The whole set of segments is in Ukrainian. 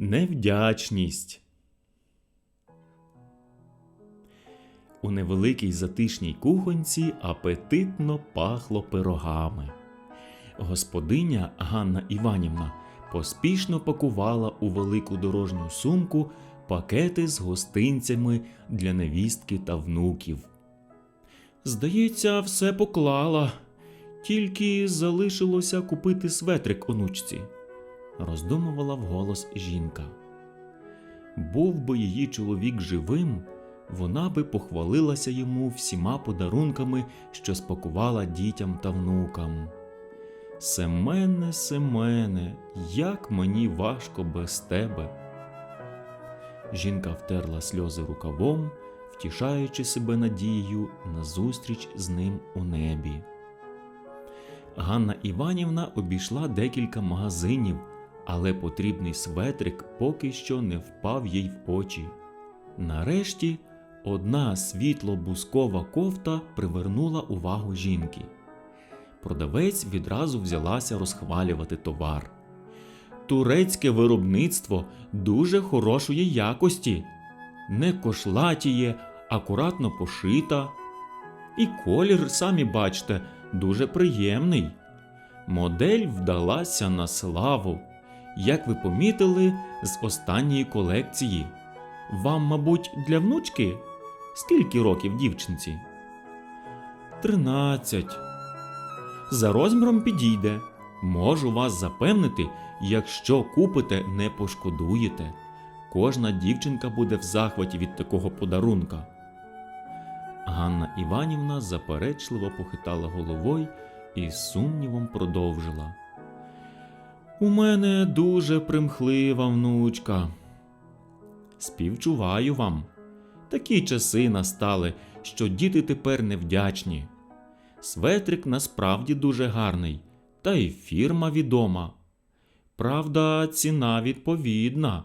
Невдячність. У невеликій затишній кухонці апетитно пахло пирогами. Господиня Ганна Іванівна поспішно пакувала у велику дорожню сумку пакети з гостинцями для невістки та внуків. Здається, все поклала, тільки залишилося купити светрик онучці, роздумувала вголос жінка. Був би її чоловік живим, вона би похвалилася йому всіма подарунками, що спакувала дітям та внукам. Семене, Семене, як мені важко без тебе. Жінка втерла сльози рукавом, втішаючи себе надією на зустріч з ним у небі. Ганна Іванівна обійшла декілька магазинів, але потрібний светрик поки що не впав їй в очі. Нарешті одна світло-бускова кофта привернула увагу жінки. Продавець відразу взялася розхвалювати товар. Турецьке виробництво дуже хорошої якості, не кошлатіє, акуратно пошита. І колір, самі бачите, дуже приємний. Модель вдалася на славу, як ви помітили, з останньої колекції. Вам, мабуть, для внучки? Скільки років дівчинці? Тринадцять. За розміром підійде. Можу вас запевнити, якщо купите, не пошкодуєте. Кожна дівчинка буде в захваті від такого подарунка. Ганна Іванівна заперечливо похитала головою і з сумнівом продовжила. У мене дуже примхлива внучка. Співчуваю вам. Такі часи настали, що діти тепер невдячні. Светрик насправді дуже гарний, та й фірма відома. Правда, ціна відповідна,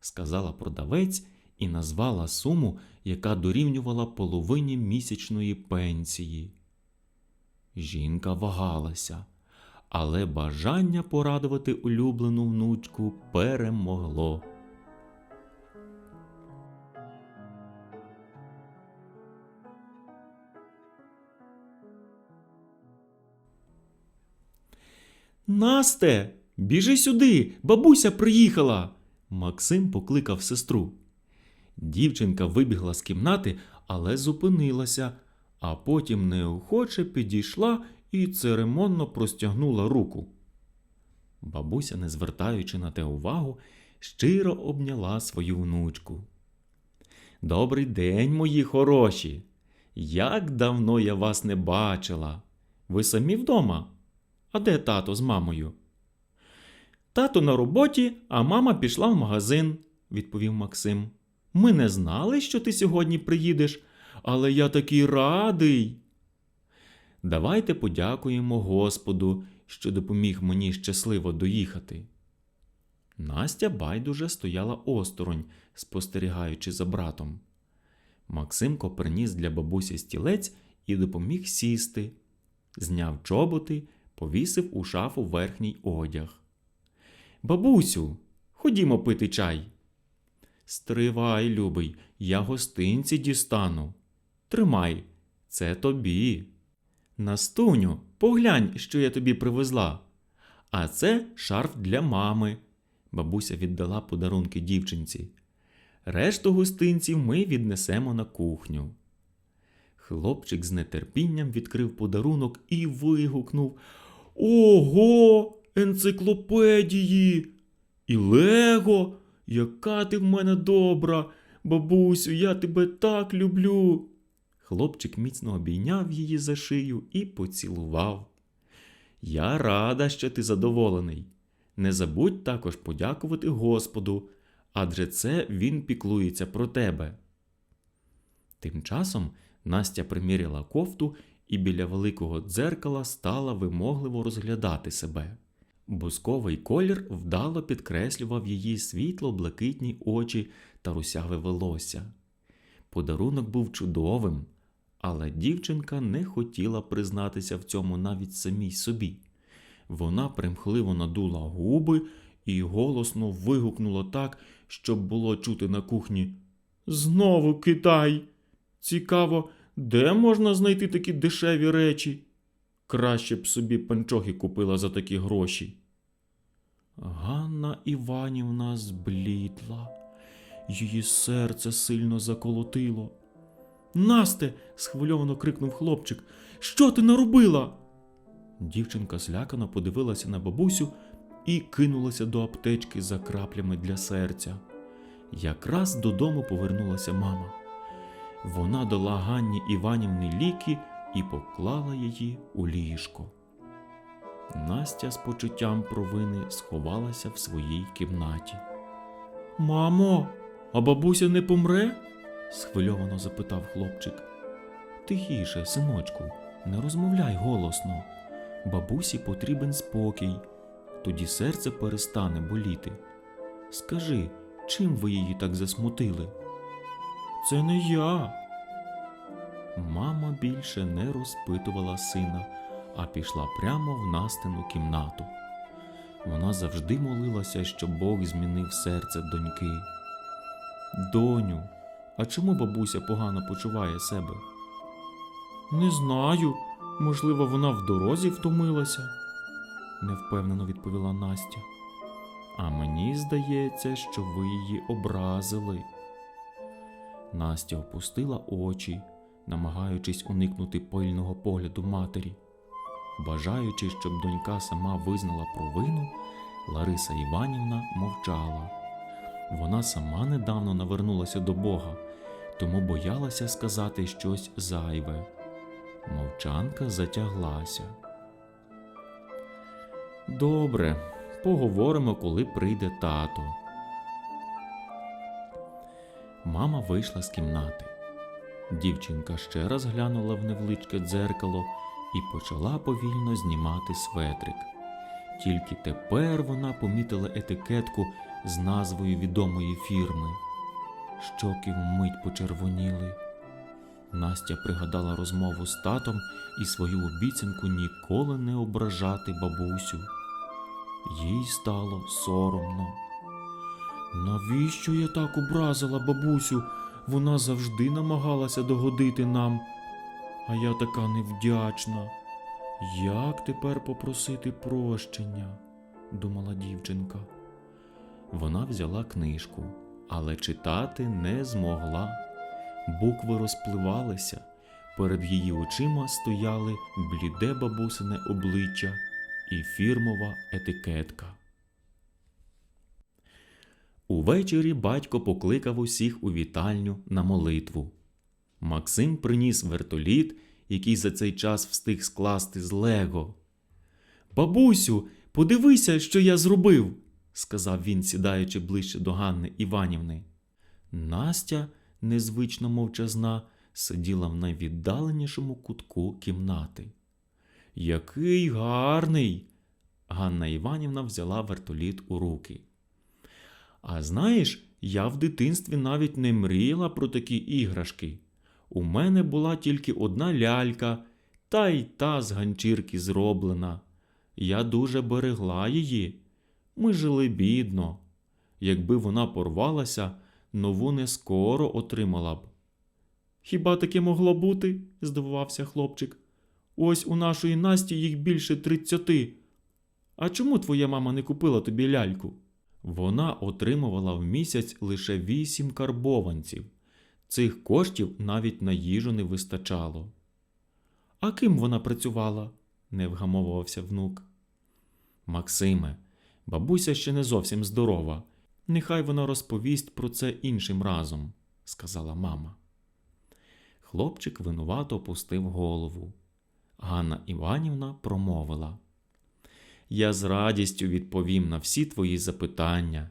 сказала продавець і назвала суму, яка дорівнювала половині місячної пенсії. Жінка вагалася, але бажання порадувати улюблену внучку перемогло. Насте, біжи сюди, бабуся приїхала. Максим покликав сестру. Дівчинка вибігла з кімнати, але зупинилася, а потім неохоче підійшла і церемонно простягнула руку. Бабуся, не звертаючи на те увагу, щиро обняла свою внучку. Добрий день, мої хороші. Як давно я вас не бачила. Ви самі вдома? А де тато з мамою? Тато на роботі, а мама пішла в магазин, відповів Максим. Ми не знали, що ти сьогодні приїдеш, але я такий радий. Давайте подякуємо Господу, що допоміг мені щасливо доїхати. Настя байдуже стояла осторонь, спостерігаючи за братом. Максимко приніс для бабусі стілець і допоміг сісти, зняв чоботи, повісив у шафу верхній одяг. Бабусю, ходімо пити чай. Стривай, любий, я гостинці дістану. Тримай, це тобі. Настуню, поглянь, що я тобі привезла. А це шарф для мами. Бабуся віддала подарунки дівчинці. Решту гостинців ми віднесемо на кухню. Хлопчик з нетерпінням відкрив подарунок і вигукнув Ого, енциклопедії! І Лего! Яка ти в мене добра! Бабусю, я тебе так люблю. Хлопчик міцно обійняв її за шию і поцілував. Я рада, що ти задоволений. Не забудь також подякувати Господу, адже це він піклується про тебе. Тим часом Настя приміряла кофту і біля великого дзеркала стала вимогливо розглядати себе. Бусковий колір вдало підкреслював її світло-блакитні очі та русяве волосся. Подарунок був чудовим, але дівчинка не хотіла признатися в цьому навіть самій собі. Вона примхливо надула губи і голосно вигукнула так, щоб було чути на кухні. Знову Китай. Цікаво, де можна знайти такі дешеві речі? Краще б собі панчохи купила за такі гроші. Ганна Іванівна зблідла. Її серце сильно заколотило. Насте. схвильовано крикнув хлопчик. Що ти наробила? Дівчинка злякано подивилася на бабусю і кинулася до аптечки за краплями для серця. Якраз додому повернулася мама. Вона дала Ганні Іванівні ліки і поклала її у ліжко. Настя з почуттям провини сховалася в своїй кімнаті. Мамо, а бабуся не помре? Схвильовано запитав хлопчик. Тихіше, синочку, не розмовляй голосно. Бабусі потрібен спокій, тоді серце перестане боліти. Скажи, чим ви її так засмутили? Це не я. Мама більше не розпитувала сина, а пішла прямо в Настину кімнату. Вона завжди молилася, щоб Бог змінив серце доньки. Доню, а чому бабуся погано почуває себе? Не знаю. Можливо, вона в дорозі втомилася, невпевнено відповіла Настя. А мені здається, що ви її образили. Настя опустила очі, намагаючись уникнути пильного погляду матері. Бажаючи, щоб донька сама визнала провину, Лариса Іванівна мовчала. Вона сама недавно навернулася до Бога, тому боялася сказати щось зайве. Мовчанка затяглася. Добре, поговоримо, коли прийде тато. Мама вийшла з кімнати. Дівчинка ще раз глянула в невеличке дзеркало і почала повільно знімати светрик. Тільки тепер вона помітила етикетку з назвою відомої фірми. Щоки вмить почервоніли. Настя пригадала розмову з татом і свою обіцянку ніколи не ображати бабусю. Їй стало соромно. Навіщо я так образила бабусю? Вона завжди намагалася догодити нам, а я така невдячна. Як тепер попросити прощення? думала дівчинка. Вона взяла книжку, але читати не змогла. Букви розпливалися, перед її очима стояли бліде бабусине обличчя і фірмова етикетка. Увечері батько покликав усіх у вітальню на молитву. Максим приніс вертоліт, який за цей час встиг скласти з Лего. Бабусю, подивися, що я зробив, сказав він, сідаючи ближче до Ганни Іванівни. Настя, незвично мовчазна, сиділа в найвіддаленішому кутку кімнати. Який гарний! Ганна Іванівна взяла вертоліт у руки. А знаєш, я в дитинстві навіть не мріяла про такі іграшки. У мене була тільки одна лялька, та й та з ганчірки зроблена. Я дуже берегла її. Ми жили бідно. Якби вона порвалася, нову не скоро отримала б. Хіба таке могло бути? здивувався хлопчик. Ось у нашої Насті їх більше тридцяти. А чому твоя мама не купила тобі ляльку? Вона отримувала в місяць лише вісім карбованців. Цих коштів навіть на їжу не вистачало. А ким вона працювала? не вгамовувався внук. Максиме, бабуся ще не зовсім здорова. Нехай вона розповість про це іншим разом, сказала мама. Хлопчик винувато опустив голову. Ганна Іванівна промовила. Я з радістю відповім на всі твої запитання.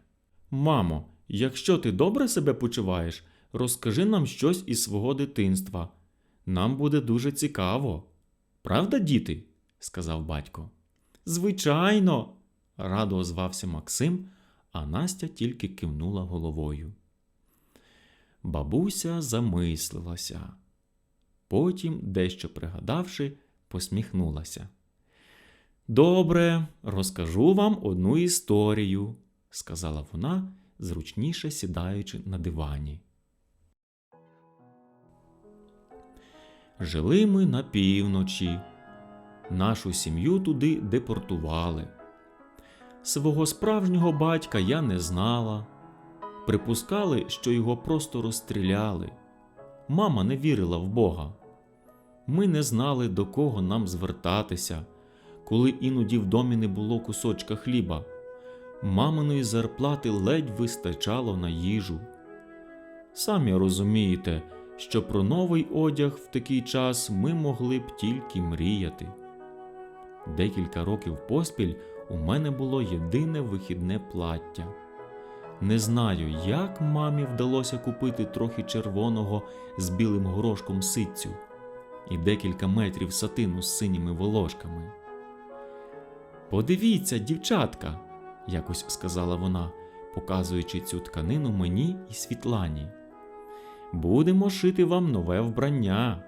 Мамо, якщо ти добре себе почуваєш, розкажи нам щось із свого дитинства. Нам буде дуже цікаво. Правда, діти? сказав батько. Звичайно, радо озвався Максим, а Настя тільки кивнула головою. Бабуся замислилася. Потім, дещо пригадавши, посміхнулася. Добре, розкажу вам одну історію, сказала вона, зручніше сідаючи на дивані. Жили ми на півночі. Нашу сім'ю туди депортували. Свого справжнього батька я не знала. Припускали, що його просто розстріляли. Мама не вірила в Бога. Ми не знали, до кого нам звертатися, коли іноді в домі не було кусочка хліба. Маминої зарплати ледь вистачало на їжу. Самі розумієте, що про новий одяг в такий час ми могли б тільки мріяти. Декілька років поспіль у мене було єдине вихідне плаття. Не знаю, як мамі вдалося купити трохи червоного з білим горошком ситцю і декілька метрів сатину з синіми волошками. Подивіться, дівчатка, якось сказала вона, показуючи цю тканину мені і Світлані. Будемо шити вам нове вбрання.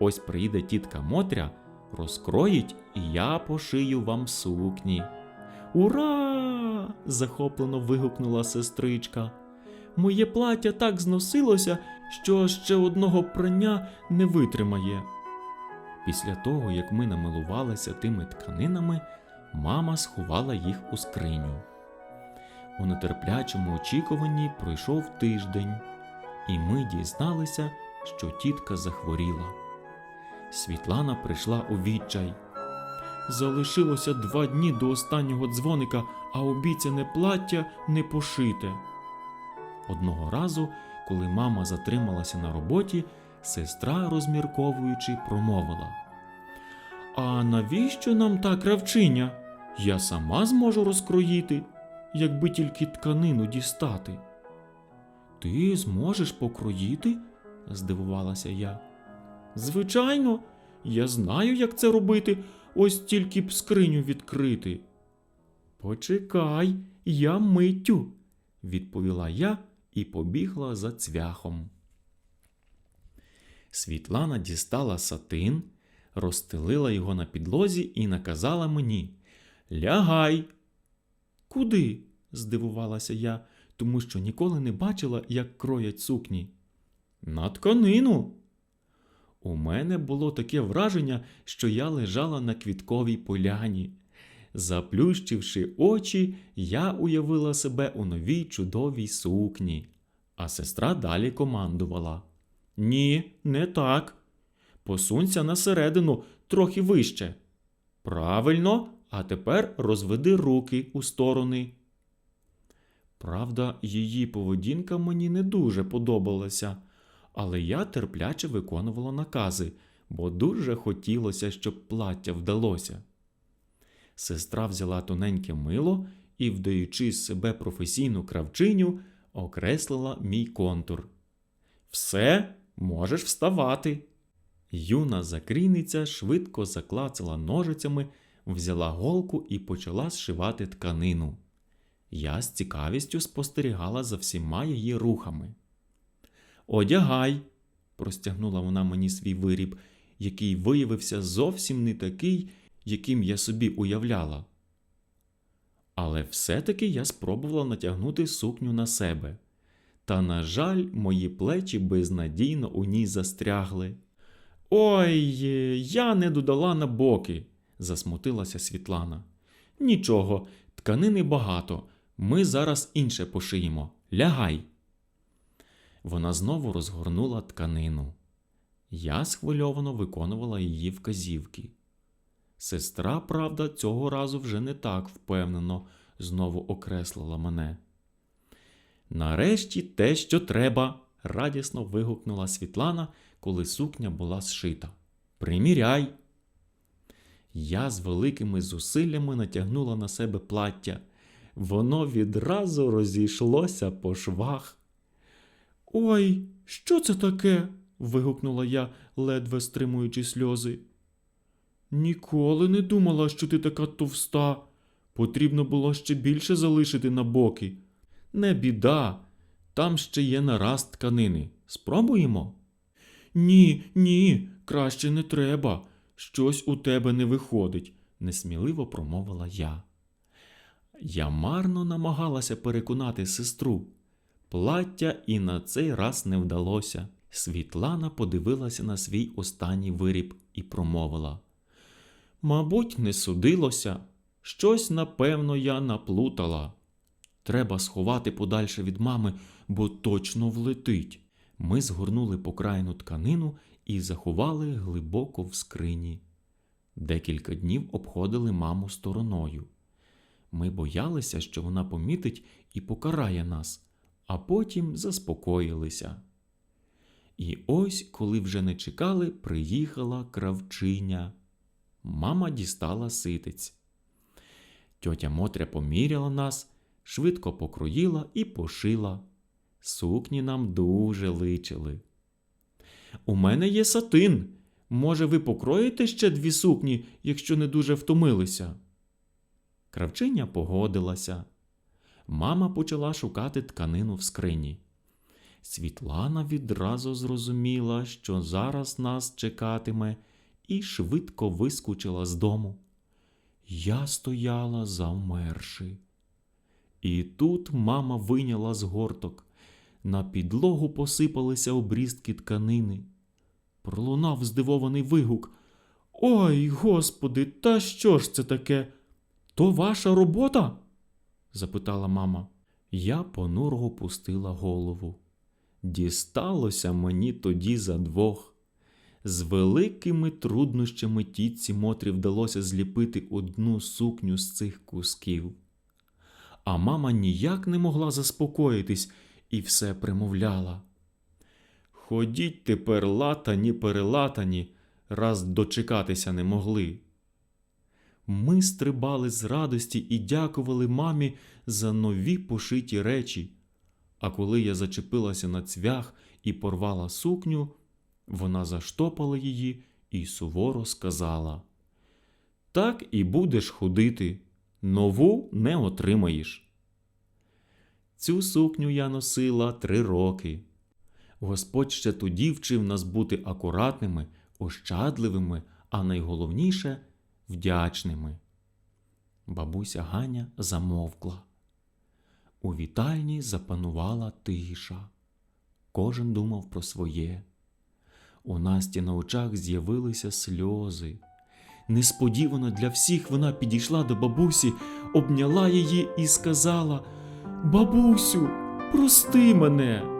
Ось приїде тітка Мотря, розкроїть, і я пошию вам сукні. Ура! захоплено вигукнула сестричка. Моє плаття так зносилося, що ще одного прання не витримає. Після того, як ми намилувалися тими тканинами, мама сховала їх у скриню. У нетерплячому очікуванні пройшов тиждень, і ми дізналися, що тітка захворіла. Світлана прийшла у відчай. Залишилося два дні до останнього дзвоника, а обіцяне плаття не пошите. Одного разу, коли мама затрималася на роботі, сестра, розмірковуючи, промовила: А навіщо нам та кравчиня? Я сама зможу розкроїти, якби тільки тканину дістати. Ти зможеш покроїти? здивувалася я. Звичайно, я знаю, як це робити, ось тільки б скриню відкрити. Почекай, я миттю, відповіла я і побігла за цвяхом. Світлана дістала сатин, розстелила його на підлозі і наказала мені Лягай. Куди? здивувалася я, тому що ніколи не бачила, як кроять сукні. На тканину. У мене було таке враження, що я лежала на квітковій поляні. Заплющивши очі, я уявила себе у новій чудовій сукні, а сестра далі командувала: Ні, не так. Посунься на середину трохи вище. Правильно, а тепер розведи руки у сторони. Правда, її поведінка мені не дуже подобалася, але я терпляче виконувала накази, бо дуже хотілося, щоб плаття вдалося. Сестра взяла тоненьке мило і, вдаючи з себе професійну кравчиню, окреслила мій контур. Все, можеш вставати. Юна закрійниця швидко заклацала ножицями, взяла голку і почала зшивати тканину. Я з цікавістю спостерігала за всіма її рухами. Одягай, простягнула вона мені свій виріб, який виявився зовсім не такий, яким я собі уявляла. Але все-таки я спробувала натягнути сукню на себе. Та, на жаль, мої плечі безнадійно у ній застрягли. Ой, я не додала на боки, засмутилася Світлана. Нічого, тканини багато. Ми зараз інше пошиємо. Лягай. Вона знову розгорнула тканину. Я схвильовано виконувала її вказівки. Сестра, правда, цього разу вже не так впевнено знову окреслила мене. Нарешті те, що треба, радісно вигукнула Світлана, коли сукня була зшита. Приміряй. Я з великими зусиллями натягнула на себе плаття. Воно відразу розійшлося по швах. Ой, що це таке? вигукнула я, ледве стримуючи сльози. Ніколи не думала, що ти така товста. Потрібно було ще більше залишити на боки. Не біда, там ще є нараз тканини. Спробуємо? Ні, ні, краще не треба. Щось у тебе не виходить, несміливо промовила я. Я марно намагалася переконати сестру. Плаття і на цей раз не вдалося. Світлана подивилася на свій останній виріб і промовила: Мабуть, не судилося. Щось, напевно, я наплутала. Треба сховати подальше від мами, бо точно влетить. Ми згорнули покрайну тканину і заховали глибоко в скрині. Декілька днів обходили маму стороною. Ми боялися, що вона помітить і покарає нас, а потім заспокоїлися. І ось, коли вже не чекали, приїхала кравчиня. Мама дістала ситець. Тьотя Мотря поміряла нас, швидко покроїла і пошила. Сукні нам дуже личили. У мене є сатин. Може, ви покроїте ще дві сукні, якщо не дуже втомилися? Кравчиня погодилася. Мама почала шукати тканину в скрині. Світлана відразу зрозуміла, що зараз нас чекатиме, і швидко вискочила з дому. Я стояла завмерши. І тут мама вийняла з горток. На підлогу посипалися обрізки тканини. Пролунав здивований вигук. Ой, господи, та що ж це таке? То ваша робота? Запитала мама. Я понуро пустила голову. Дісталося мені тоді за двох. З великими труднощами тітці Мотрі вдалося зліпити одну сукню з цих кусків. А мама ніяк не могла заспокоїтись і все примовляла. Ходіть тепер латані перелатані, раз дочекатися не могли. Ми стрибали з радості і дякували мамі за нові пошиті речі. А коли я зачепилася на цвях і порвала сукню, вона заштопала її і суворо сказала: Так і будеш ходити, нову не отримаєш. Цю сукню я носила три роки. Господь ще тоді вчив нас бути акуратними, ощадливими, а найголовніше вдячними. Бабуся Ганя замовкла. У вітальні запанувала тиша. Кожен думав про своє. У Насті на очах з'явилися сльози. Несподівано для всіх вона підійшла до бабусі, обняла її і сказала: Бабусю, прости мене.